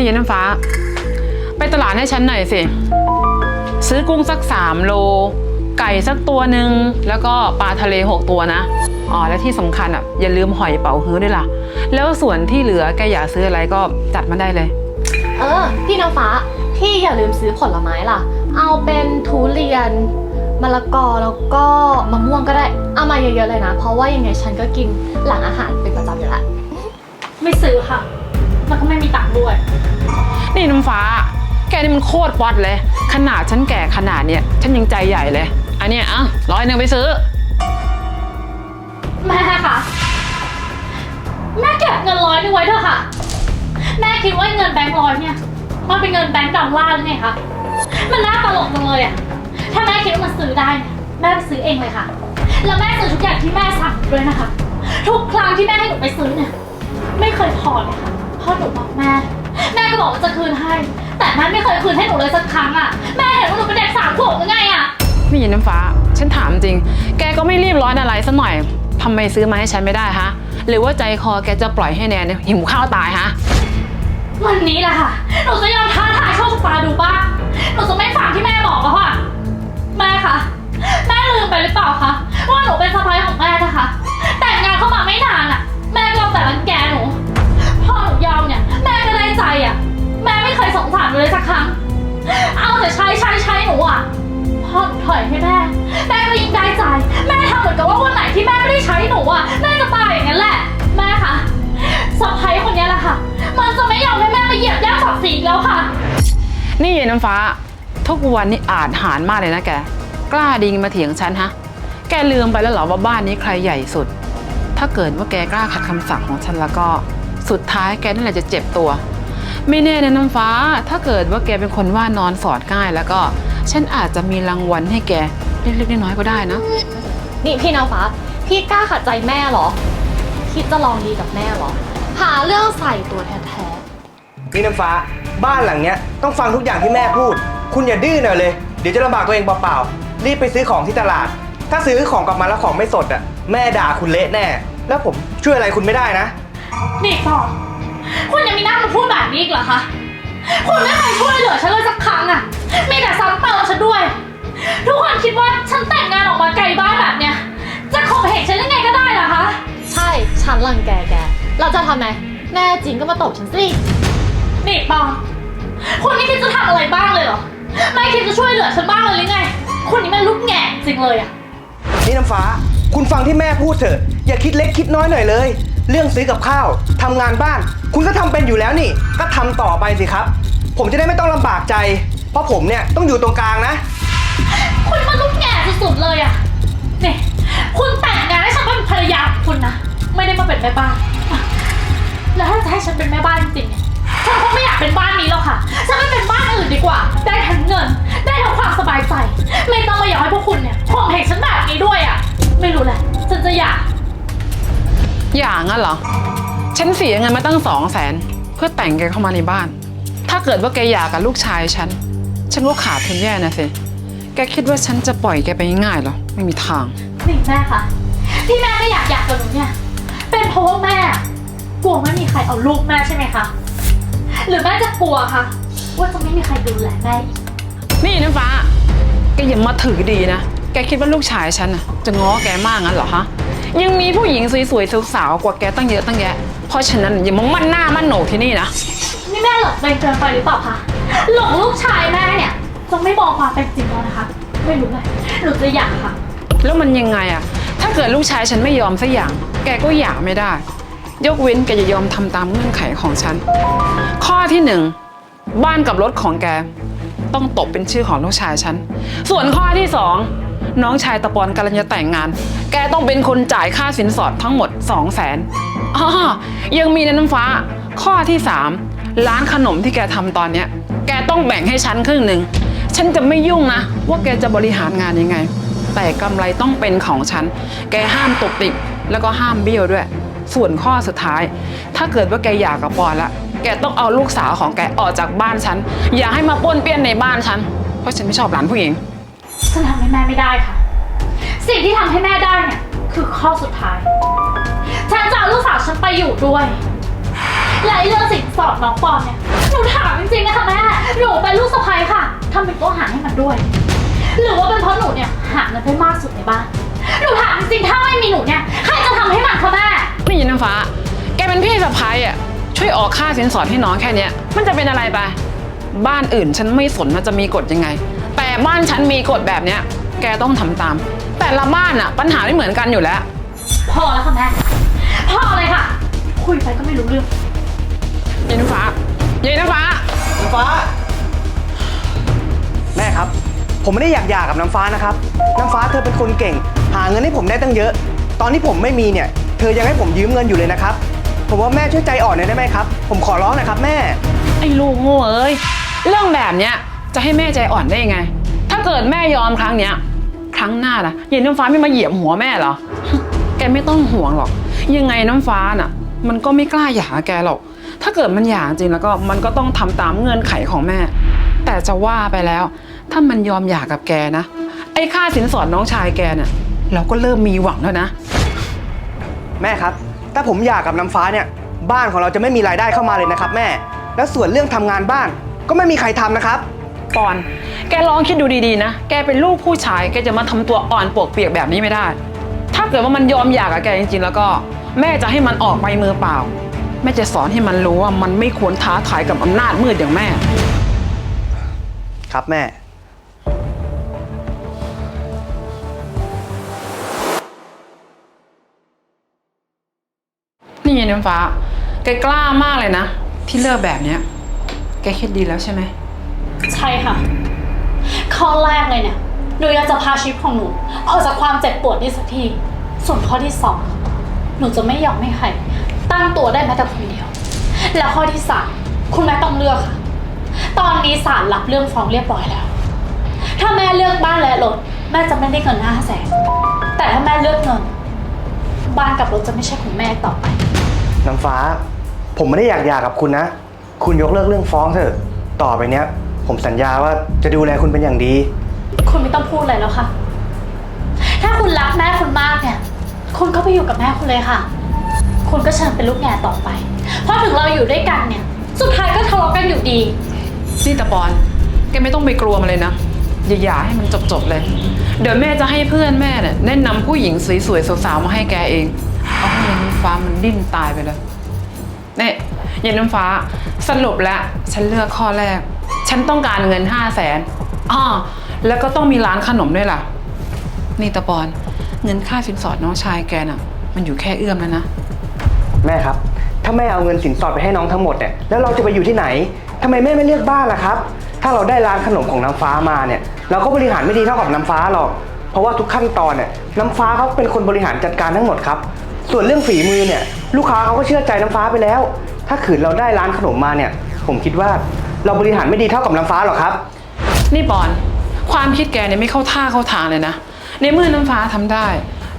นี่ยายน้ำฟ้า ไปตลาดให้ฉันหน่อยสิ ซื้อกุ้งสักสามโล ไก่สักตัวหนึ่งแล้วก็ปลาทะเลหกตัวนะอ๋อและที่สำคัญอะอย่าลืมหอยเป๋าฮื้อด้วยล่ะ แล้วส่วนที่เหลือแกอยากซื้ออะไรก็จัดมาได้เลย เออ พี่น้ำฟ้าพี่อย่าลืมซื้อผลไม้ล่ะ เอาเป็นทุเรียนมะละกอแล้วก็มะม่วงก็ได้ เอามาเยอะๆเลยนะ เพราะว่ายังไงฉันก็กินหลังอาหารเป็นประจำอยู่แล้วไม่ซื้อค่ะ แล้วก็ไม่มีตังค์ด้วย นี่น้ำฟ้า แกนี่มันโคตรวัดเลย ขนาดฉันแก่ขนาดเนี้ยฉันยังใจใหญ่เลย อันเนี้ยอะร้อยหนึ่งไปซื้อ แม่คะแม่เก็บเงินร้อยหนึงไว้เถอะค่ะ แม่คิดว่าเงินแบงค์ร้อยเนี่ย มันเป็นเงินแบงค์ดอลลาร์หรือไงคะ มันน่าตลกจังเลยอะถ้าแม่คิดว่ามันซื้อได้เนี่ยแม่ไปซื้อเองเลยค่ะ แล้วแม่ซื้อทุกอย่างที่แม่สั่งด้วยนะคะ ทุกครั้งที่แม่ให้หนูไปซื้อเนี่ย ไม่เคยพอเลยค่ะเพราะหนูบอกแม่ แม่ก็บอกว่าจะคืนให้ แต่แม่ไม่เคยคืนให้หนูเลยสักครั้งอะแม่เห็นว่าหนูเป็นเด็กสามขวบหรือไงอะนี่ยินน้ำฟ้า ฉันถามจริง แกก็ไม่รีบร้อนอะไรสักหน่อยทำไมซื้อมาให้ฉันไม่ได้ฮะ หรือว่าใจคอแกจะปล่อยให้แนนเนี่ยหิวข้าวตายฮะ วันนี้แหละค่ะ หนูจะยอมท้าทายโชคชะตาดูบ้างหนูจะไม่ฟังที่แม่บอกแล้วค่ะแม่คะแม่ลืมไปหรือเปล่าคะว่าหนูเป็นสะพ้ายของแม่นะคะ แต่งงานเข้ามาไม่นานอะแม่ก็เอาแต่รังแกหนูพอหนูยอม เนี่ยแม่ก็ได้ใจอะ แม่ไม่เคยสงสารหนูเลยสักครั้ง เอาแต่ใช้ใช้ใช้หนูอะพ่อหนูถอยให้แม่ แม่ก็ยิ่งได้ใจ แม่ทำเหมือนกับว่าวันไหนที่แม่ไม่ได้ใช้หนูอะแม่จะตายอย่างนั้นแหละ แม่คะสะพ้ยคนนี้แหละค่ะ มันจะไม่ยอมให้แม่ไปเหยียบย่ำศักดิ์ศรีอีกแล้วค่ะ นี่ยินน้ำฟ้า ทุกวันนี้อาจหารมากเลยนะแก กล้าดิงมาเถียงฉันฮะ แกลืมไปแล้วเหรอว่าบ้านนี้ใครใหญ่สุด ถ้าเกิดว่าแกกล้าขัดคำสั่งของฉันแล้วก็ สุดท้ายแกนั่นแหละจะเจ็บตัว ไม่แน่นะน้ำฟ้า ถ้าเกิดว่าแกเป็นคนว่านอนสอดง่ายแล้วก็ ฉันอาจจะมีรางวัลให้แกเล็กๆน้อยๆก็ได้นะ นี่พี่น้ำฟ้า พี่กล้าขัดใจแม่เหรอ คิดจะลองดีกับแม่เหรอ หาเรื่องใส่ตัวแท้ๆนี่น้ำฟ้าบ้านหลังเนี้ยต้องฟังทุกอย่างที่แม่พูด คุณอย่าดื้อหน่อยเลย เดี๋ยวจะลำบากตัวเองเปล่าๆรีบไปซื้อของที่ตลาด ถ้าซื้อของกลับมาแล้วของไม่สดอะแม่ด่าคุณเละแน่ แล้วผมช่วยอะไรคุณไม่ได้นะ นี่ปอคุณยังมีหน้ามาพูดแบบนี้อีกเหรอคะ คุณไม่เคยช่วยเหลือฉันเลยสักครั้งอะมีแต่ซ้ำเติมฉันด้วย ทุกคนคิดว่าฉันแต่งงานออกมาไกลบ้านแบบเนี้ย จะข่มเหงฉันยังไงก็ได้เหรอคะ ใช่ ฉันรังแกแก เราจะทำไงแน่จริงก็มาตบฉันสิ นี่ปอคุณไม่คิดจะทำอะไรบ้างเลยเหรอ ไม่คิดจะช่วยเหลือฉันบ้างเลยหรือไง คุณนี่มันลูกแง่จริงเลยอะนี่น้ำฟ้า คุณฟังที่แม่พูดเถอะ อย่าคิดเล็กคิดน้อยหน่อยเลย เรื่องซื้อกับข้าวทำงานบ้าน คุณก็ทำเป็นอยู่แล้วนี่ ก็ทำต่อไปสิครับ ผมจะได้ไม่ต้องลำบากใจ เพราะผมเนี่ยต้องอยู่ตรงกลางนะ คุณมันลูกแง่สุดๆเลยอะนี่คุณแต่งงานให้ฉันเป็นภรรยาของคุณนะ ไม่ได้มาเป็นแม่บ้านอะแล้วถ้าจะให้ฉันเป็นแม่บ้านจริงๆเนี่ยฉันคงไม่อยากเป็นบ้านนี้หรอกค่ะ ฉันไปเป็นบ้านอื่นดีกว่า ได้ทั้งเงิน ได้ทั้งความสบายใจ ไม่ต้องมาอยากให้พวกคุณเนี่ยข่มเหงฉันแบบนี้ด้วยอะไม่รู้แหละ ฉันจะอยาก อย่างนั้นเหรอ ฉันเสียเงินมาตั้งสองแสนเพื่อแต่งแกเข้ามาในบ้าน ถ้าเกิดว่าแกอยากกับลูกชายฉัน ฉันก็ขาดทุนแย่นะสิ แกคิดว่าฉันจะปล่อยแกไปง่ายๆเหรอ ไม่มีทาง นี่แม่คะที่แม่ไม่อยากอยากกับหนูเนี่ย เป็นเพราะว่าแม่กลัวไม่มีใครเอาลูกแม่ใช่ไหมคะ หรือแม่จะกลัวคะว่าจะไม่มีใครดูแลแม่อีก นี่น้ำฟ้า แกอย่ามาถือดีนะ แกคิดว่าลูกชายฉันน่ะจะง้อแกมากงั้นเหรอฮะ ยังมีผู้หญิงสวยๆสาวๆกว่าแกตั้งเยอะตั้งแยะ เพราะฉะนั้นอย่ามามั่นหน้ามั่นโหนกที่นี่นะ นี่แม่หลงเป็นเกินไปหรือเปล่าคะหลงลูกชายแม่เนี่ยจะไม่มองความเป็นจริงแล้วนะคะ ไม่รู้เลยหนูจะอยากค่ะ แล้วมันยังไงอะถ้าเกิดลูกชายฉันไม่ยอมสักอย่าง แกก็อยากไม่ได้ ยกเว้นแกจะยอมทำตามเงื่อนไขของฉัน ข้อที่หนึ่งบ้านกับรถของแก ต้องตกเป็นชื่อของลูกชายฉัน ส่วนข้อที่สองน้องชายตะปอนกำลังจะแต่งงาน แกต้องเป็นคนจ่ายค่าสินสอดทั้งหมด 2 0 0แสนอ๋อยังมีในน้ำฟ้า ข้อที่สามร้านขนมที่แกทำตอนเนี้ย แกต้องแบ่งให้ฉันครึ่งหนึ่ง ฉันจะไม่ยุ่งนะ ว่าแกจะบริหารงานยังไง แต่กำไรต้องเป็นของฉัน แกห้ามตกติกแล้วก็ห้ามเบี้ยวด้วย ส่วนข้อสุดท้าย ถ้าเกิดว่าแกอยากกับปอนละ แกต้องเอาลูกสาวของแกออกจากบ้านฉัน อย่าให้มาป้วนเปี้ยนในบ้านฉัน เพราะฉันไม่ชอบหลานผู้หญิง ฉันทำให้แม่ไม่ได้ค่ะ สิ่งที่ทำให้แม่ได้เนี่ยคือข้อสุดท้าย ฉันจะเอาลูกสาวฉันไปอยู่ด้วย และไอ้เรื่องสินสอดน้องปอนเนี่ย หนูถามจริงๆนะคะแม่ หนูเป็นลูกสะใภ้ค่ะทำเป็นตัวหารให้มันด้วย หรือว่าเป็นเพราะหนูเนี่ยหาเงินได้มากสุดในบ้าน หนูถามจริงๆถ้าไม่มีหนูเนี่ยใครจะทำให้มันคะแม่ นี่น้ำฟ้า แกเป็นพี่สะพ้ายอะ ช่วยออกค่าสินสอดให้น้องแค่เนี้ย มันจะเป็นอะไรไป บ้านอื่นฉันไม่สนมันจะมีกฎยังไง แต่บ้านฉันมีกฎแบบเนี้ย แกต้องทำตาม แต่ละบ้านอะปัญหาไม่เหมือนกันอยู่แล้ว พอแล้วค่ะแม่ พอเลยค่ะ คุยไปก็ไม่รู้เรื่อง ยายน้ำฟ้ายายน้ำฟ้า น้ำฟ้า แม่ครับ ผมไม่ได้อยากหย่ากับน้ำฟ้านะครับ น้ำฟ้าเธอเป็นคนเก่ง หาเงินให้ผมได้ตั้งเยอะ ตอนที่ผมไม่มีเนี่ย เธอยังให้ผมยืมเงินอยู่เลยนะครับ ผมว่าแม่ช่วยใจอ่อนหน่อยได้ไหมครับ ผมขอร้องหนะครับ แม่ ไอ้ลูกโง่เอ้ย เรื่องแบบเนี้ยจะให้แม่ใจอ่อนได้ยังไง ถ้าเกิดแม่ยอมครั้งเนี้ย ครั้งหน้านะยายน้ำฟ้าไม่มาเหยียบหัวแม่เหรอ แกไม่ต้องห่วงหรอก ยังไงน้ำฟ้าน่ะ มันก็ไม่กล้าหย่าแกหรอก ถ้าเกิดมันหย่าจริงแล้วก็มันก็ต้องทำตามเงื่อนไขของแม่ แต่จะว่าไปแล้ว ถ้ามันยอมหย่ากับแกนะ ไอ้ค่าสินสอดน้องชายแกน่ะเราก็เริ่มมีหวังแล้วนะ แม่ครับ ถ้าผมหย่ากับน้ำฟ้าเนี่ย บ้านของเราจะไม่มีรายได้เข้ามาเลยนะครับแม่ แล้วส่วนเรื่องทำงานบ้านก็ไม่มีใครทำนะครับ ปอน แกลองคิดดูดีๆนะ แกเป็นลูกผู้ชาย แกจะมาทำตัวอ่อนปวกเปียกแบบนี้ไม่ได้ ถ้าเกิดว่ามันยอมหย่ากับแกจริงๆ แล้วก็ แม่จะให้มันออกไปมือเปล่า แม่จะสอนให้มันรู้ว่ามันไม่ควรท้าทายกับอำนาจมืดอย่างแม่ ครับแม่ นี่ไงน้ำฟ้า แกกล้ามากเลยนะ ที่เลือกแบบเนี้ย แกคิดดีแล้วใช่ไหม ใช่ค่ะ ข้อแรกเลยเนี่ย หนูอยากจะพาชีวิตของหนูออกจากความเจ็บปวดนี้สักที ส่วนข้อที่สอง หนูจะไม่ยอมให้ใครตั้งตัวได้แม้แต่คนเดียว แล้วข้อที่สามคุณแม่ต้องเลือกค่ะ ตอนนี้ศาลรับเรื่องฟ้องเรียบร้อยแล้ว ถ้าแม่เลือกบ้านและรถแม่จะไม่ได้เงินห้าแสนแต่ถ้าแม่เลือกเงิน บ้านกับรถจะไม่ใช่ของแม่ต่อไป น้ำฟ้า ผมไม่ได้อยากหย่ากับคุณนะ คุณยกเลิกเรื่องฟ้องเถอะ ต่อไปเนี้ย ผมสัญญาว่าจะดูแลคุณเป็นอย่างดี คุณไม่ต้องพูดอะไรแล้วค่ะ ถ้าคุณรักแม่คุณมากเนี่ย คุณก็ไปอยู่กับแม่คุณเลยค่ะ คุณก็เชิญเป็นลูกแง่ต่อไป เพราะถึงเราอยู่ด้วยกันเนี่ย สุดท้ายก็ทะเลาะกันอยู่ดี นี่ตะปอน แกไม่ต้องไปกลัวมันเลยนะ อย่าหย่าให้มันจบๆเลย เดี๋ยวแม่จะให้เพื่อนแม่เนี่ยแนะนำผู้หญิงสวยๆสาวๆมาให้แกเอง เอาให้ยายน้ำฟ้ามันดิ้นตายไปเลยนี่ยายน้ำฟ้าสรุปแล้วฉันเลือกข้อแรก ฉันต้องการเงินห้าแสนอ่าแล้วก็ต้องมีร้านขนมด้วยล่ะ นี่ตะปอน เงินค่าสินสอดน้องชายแกน่ะ มันอยู่แค่เอื้อมแล้วนะ แม่ครับ ถ้าแม่เอาเงินสินสอดไปให้น้องทั้งหมดเนี่ยแล้วเราจะไปอยู่ที่ไหนทำไมแม่ไม่เลือกบ้านล่ะครับ ถ้าเราได้ร้านขนมของน้ำฟ้ามาเนี่ย เราก็บริหารไม่ดีเท่ากับน้ำฟ้าหรอก เพราะว่าทุกขั้นตอนเนี่ยน้ำฟ้าเขาเป็นคนบริหารจัดการทั้งหมดครับ ส่วนเรื่องฝีมือเนี่ย ลูกค้าเขาก็เชื่อใจน้ำฟ้าไปแล้ว ถ้าขืนเราได้ร้านขนมมาเนี่ย ผมคิดว่า เราบริหารไม่ดีเท่ากับน้ำฟ้าหรอกครับ นี่ปอน ความคิดแกเนี่ยไม่เข้าท่าเข้าทางเลยนะ ในเมื่อน้ำฟ้าทำได้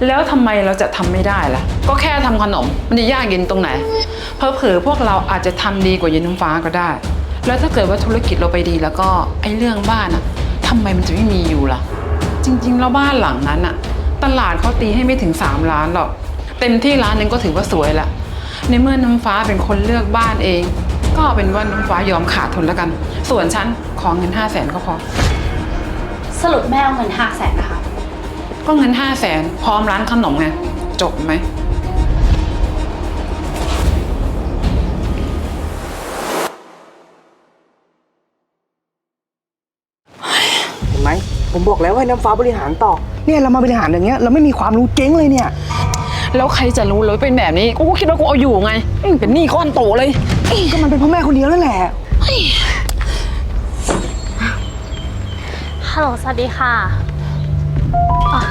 แล้วทำไมเราจะทำไม่ได้ล่ะ ก็แค่ทำขนม มันจะยากเย็นตรงไหน เพอเผลอๆพวกเราอาจจะทำดีกว่าเย็นน้ำฟ้าก็ได้ แล้วถ้าเกิดว่าธุรกิจเราไปดีแล้วก็ไอ้เรื่องบ้านอะทำไมมันจะไม่มีอยู่ล่ะ จริงๆแล้วบ้านหลังนั้นอะตลาดเขาตีให้ไม่ถึง 3 ล้านหรอก เต็มที่ร้านหนึงก็ถือว่าสวยละ ในเมื่อน้ำฟ้าเป็นคนเลือกบ้านเอง ก็เอาเป็นว่าน้ำฟ้ายอมขาดทุนแล้วกัน ส่วนฉันขอเงินห้าแสนก็พอ สรุปแม่เอาเงินห้าแสนนะคะ ก็เงินห้าแสนพร้อมร้านขนมไง จบไหม เห็นไหมผมบอกแล้วว่าให้น้ำฟ้าบริหารต่อ เนี่ยเรามาบริหารอย่างเงี้ยเราไม่มีความรู้เจ๊งเลยเนี่ย แล้วใครจะรู้เลยเป็นแบบนี้ กูก็คิดว่ากูเอาอยู่ไงอืมเป็นหนี้ก้อนโตเลย ก็มันเป็นเพ่อแม่คนเดียวนั่นแหละ ฮัลโหล สวัสดีค่ะอะ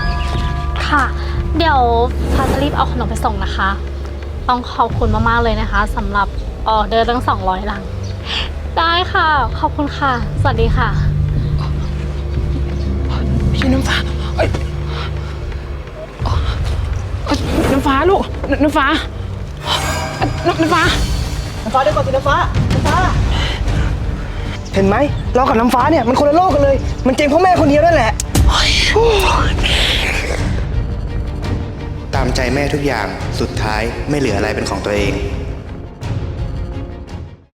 ค่ะ เดี๋ยวฟ้าจะรีบเอาขนมไปส่งนะคะ ต้องขอบคุณมากๆเลยนะคะสำหรับออเดอร์ตั้ง 200ลัง ได้ค่ะ ขอบคุณค่ะ สวัสดีค่ะ พี่น้ำฟ้า น้ำฟ้าลูกน้ำฟ้าน้ำน้ำฟ้า น้ำฟ้าเดี๋ยวก่อนสิน้ำฟ้าน้ำฟ้า เห็นไหมเรากับน้ำฟ้าเนี่ยมันคนละโลกกันเลย มันเจ๊งเพราะแม่คนเดียวนั่นแหละ ตามใจแม่ทุกอย่างสุดท้ายไม่เหลืออะไรเป็นของตัวเอง